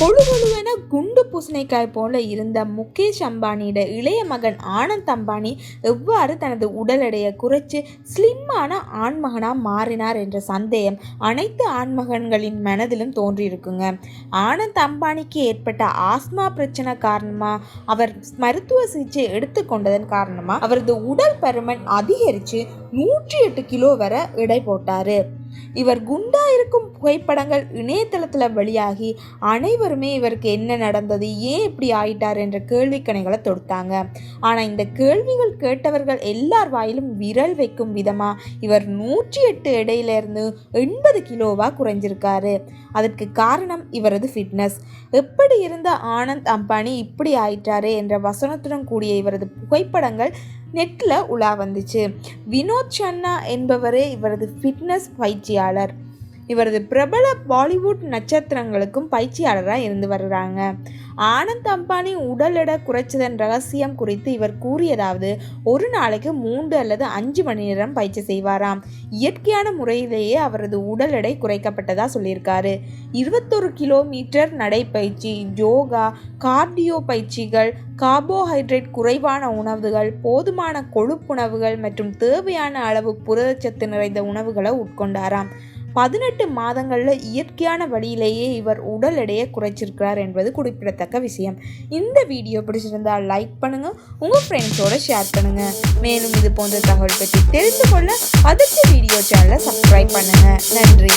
கொழு கொழுவென குண்டு பூசணிக்காய் போல இருந்த முகேஷ் அம்பானியோட இளைய மகன் ஆனந்த் அம்பானி எவ்வாறு தனது உடல் எடையை குறைச்சு ஸ்லிம்மான ஆண்மகனாக மாறினார் என்ற சந்தேகம் அனைத்து ஆண்மகன்களின் மனதிலும் தோன்றியிருக்குங்க. ஆனந்த் அம்பானிக்கு ஏற்பட்ட ஆஸ்மா பிரச்சனை காரணமாக அவர் மருத்துவ சிகிச்சை எடுத்துக்கொண்டதன் காரணமாக அவரது உடல் பருமன் அதிகரித்து நூற்றி எட்டு கிலோ வரை எடை போட்டார். இவர் குண்டா இருக்கும் புகைப்படங்கள் இணையதளத்தில் வெளியாகி அனைவருமே இவருக்கு என்ன நடந்தது ஏன் இப்படி ஆயிட்டார் என்ற கேள்விக்கணைகளை தொடுத்தாங்க. ஆனால் இந்த கேள்விகள் கேட்டவர்கள் எல்லார் வாயிலும் விரல் வைக்கும் விதமாக இவர் நூற்றி எட்டு இடையிலிருந்து எண்பது கிலோவாக குறைஞ்சிருக்காரு. அதற்கு காரணம் இவரது ஃபிட்னஸ் எப்படி இருந்த ஆனந்த் அம்பானி இப்படி ஆயிட்டாரு என்ற வசனத்துடன் கூடிய இவரது புகைப்படங்கள் நெட்டில் உலா வந்துச்சு. வினோத் சன்னா என்பவரே இவரது ஃபிட்னஸ் பயிற்சியாளர். இவரது பிரபல பாலிவுட் நட்சத்திரங்களுக்கும் பயிற்சியாளராக இருந்து வருகிறாங்க ஆனந்த் அம்பானி உடல் எடை குறைச்சதன் ரகசியம் குறித்து இவர் கூறியதாவது ஒரு நாளைக்கு மூன்று அல்லது அஞ்சு மணி நேரம் பயிற்சி செய்வாராம். இயற்கையான முறையிலேயே அவரது உடல் எடை குறைக்கப்பட்டதா சொல்லியிருக்காரு. இருபத்தொரு கிலோமீட்டர் நடைப்பயிற்சி யோகா கார்டியோ பயிற்சிகள் கார்போஹைட்ரேட் குறைவான உணவுகள் போதுமான கொழுப்புணவுகள் மற்றும் தேவையான அளவு புரதச்சத்து நிறைந்த உணவுகளை உட்கொண்டாராம். பதினெட்டு மாதங்களில் இயற்கையான வழியிலேயே இவர் உடல் எடையை குறைச்சிருக்கிறார் என்பது குறிப்பிடத்தக்க விஷயம். இந்த வீடியோ பிடிச்சிருந்தால் லைக் பண்ணுங்கள் உங்கள் ஃப்ரெண்ட்ஸோட ஷேர் பண்ணுங்கள் மேலும் இது போன்ற தகவல் பற்றி தெரிந்து கொள்ள அதிர்ச்சி வீடியோ சேனலை சப்ஸ்கிரைப் பண்ணுங்கள் நன்றி.